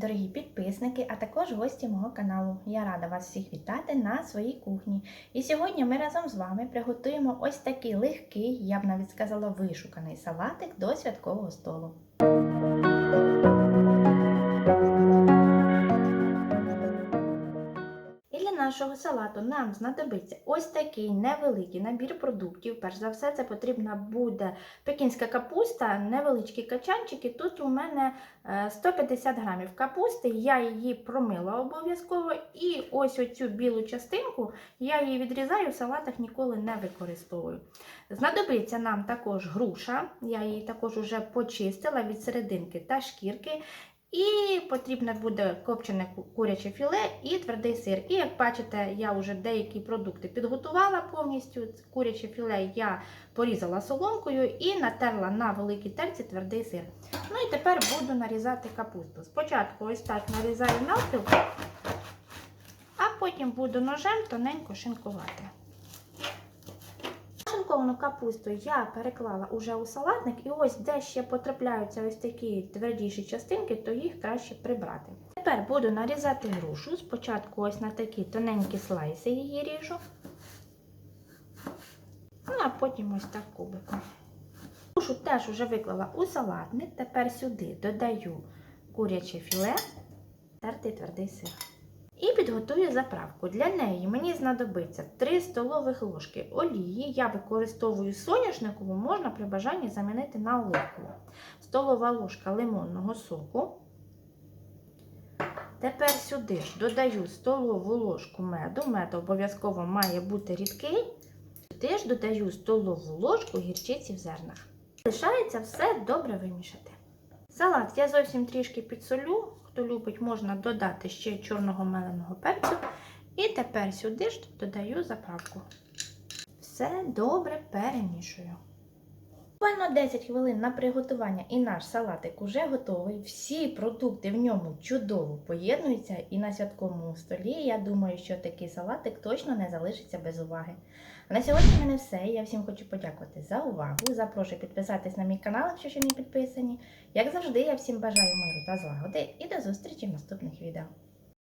дорогі підписники, а також гості мого каналу. Я рада вас всіх вітати на своїй кухні. І сьогодні ми разом з вами приготуємо ось такий легкий, я б навіть сказала, вишуканий салатик до святкового столу. Нашого салату нам знадобиться ось такий невеликий набір продуктів. Перш за все, це потрібна буде пекінська капуста, невеличкі качанчики. Тут у мене е, 150 грамів капусти, я її промила обов'язково. І ось оцю білу частинку я її відрізаю, в салатах ніколи не використовую. Знадобиться нам також груша, я її також вже почистила від серединки та шкірки. І потрібно буде копчене куряче філе і твердий сир. І як бачите, я вже деякі продукти підготувала повністю. Куряче філе я порізала соломкою і натерла на великій терці твердий сир. Ну і тепер буду нарізати капусту. Спочатку ось так нарізаю навпіл, а потім буду ножем тоненько шинкувати. Шинковану капусту я переклала уже у салатник, і ось де ще потрапляються ось такі твердіші частинки, то їх краще прибрати. Тепер буду нарізати грушу. Спочатку ось на такі тоненькі слайси її ріжу, ну а потім ось так кубиком. Грушу теж вже виклала у салатник. Тепер сюди додаю куряче філе, тертий твердий сир. І підготую заправку. Для неї мені знадобиться 3 столових ложки олії. Я використовую соняшникову, можна при бажанні замінити на оливкову. Столова ложка лимонного соку. Тепер сюди ж додаю столову ложку меду. Мед обов'язково має бути рідкий. Сюди ж додаю столову ложку гірчиці в зернах. Лишається все добре вимішати. Салат я зовсім трішки підсолю. Хто любить, можна додати ще чорного меленого перцю. І тепер сюди ж додаю заправку. Все добре перемішую. Буквально 10 хвилин на приготування і наш салатик уже готовий. Всі продукти в ньому чудово поєднуються і на святковому столі. Я думаю, що такий салатик точно не залишиться без уваги. А на сьогодні в мене все. Я всім хочу подякувати за увагу. Запрошую підписатись на мій канал, якщо ще не підписані. Як завжди, я всім бажаю миру та злагоди і до зустрічі в наступних відео.